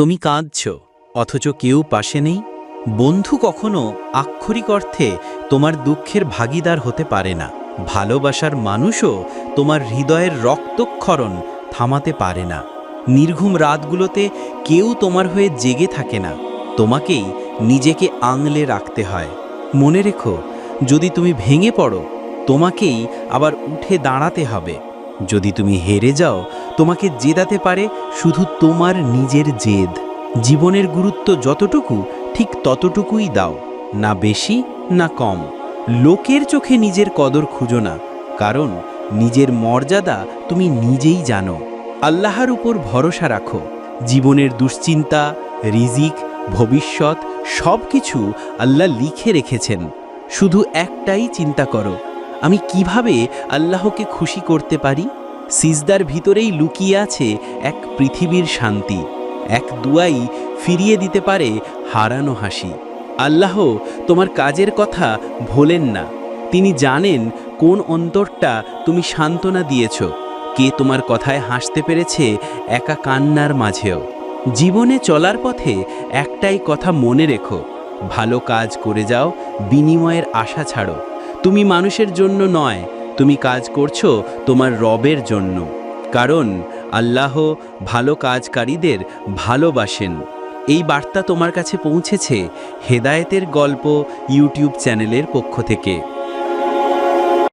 তুমি কাঁদছ, অথচ কেউ পাশে নেই? বন্ধু কখনো আক্ষরিক অর্থে তোমার দুঃখের ভাগিদার হতে পারে না। ভালোবাসার মানুষও তোমার হৃদয়ের রক্তক্ষরণ থামাতে পারে না। নির্ঘুম রাতগুলোতে কেউ তোমার হয়ে জেগে থাকে না। তোমাকেই নিজেকে আঙলে রাখতে হয়। মনে রেখো, যদি তুমি ভেঙে পড়ো, তোমাকেই আবার উঠে দাঁড়াতে হবে। যদি তুমি হেরে যাও, তোমাকে জেদাতে পারে শুধু তোমার নিজের জেদ। জীবনের গুরুত্ব যতটুকু, ঠিক ততটুকুই দাও, না বেশি, না কম। লোকের চোখে নিজের কদর খুঁজো না, কারণ নিজের মর্যাদা তুমি নিজেই জানো। আল্লাহর উপর ভরসা রাখো। জীবনের দুশ্চিন্তা, রিজিক, ভবিষ্যৎ সব কিছু আল্লাহ লিখে রেখেছেন। শুধু একটাই চিন্তা করো আমি কীভাবে আল্লাহকে খুশি করতে পারি? সিজদার ভিতরেই লুকিয়ে আছে এক পৃথিবীর শান্তি, এক দুয়াই ফিরিয়ে দিতে পারে হারানো হাসি। আল্লাহ তোমার কাজের কথা ভোলেন না। তিনি জানেন কোন অন্তরটা তুমি সান্ত্বনা দিয়েছ, কে তোমার কথায় হাসতে পেরেছে একা কান্নার মাঝেও। জীবনে চলার পথে একটাই কথা মনে রেখো, ভালো কাজ করে যাও, বিনিময়ের আশা ছাড়ো। তুমি মানুষের জন্য নয়, তুমি কাজ করছ তোমার রবের জন্য। কারণ আল্লাহ ভালো কাজকারীদের ভালোবাসেন। এই বার্তা তোমার কাছে পৌঁছেছে হেদায়েতের গল্প ইউটিউব চ্যানেলের পক্ষ থেকে।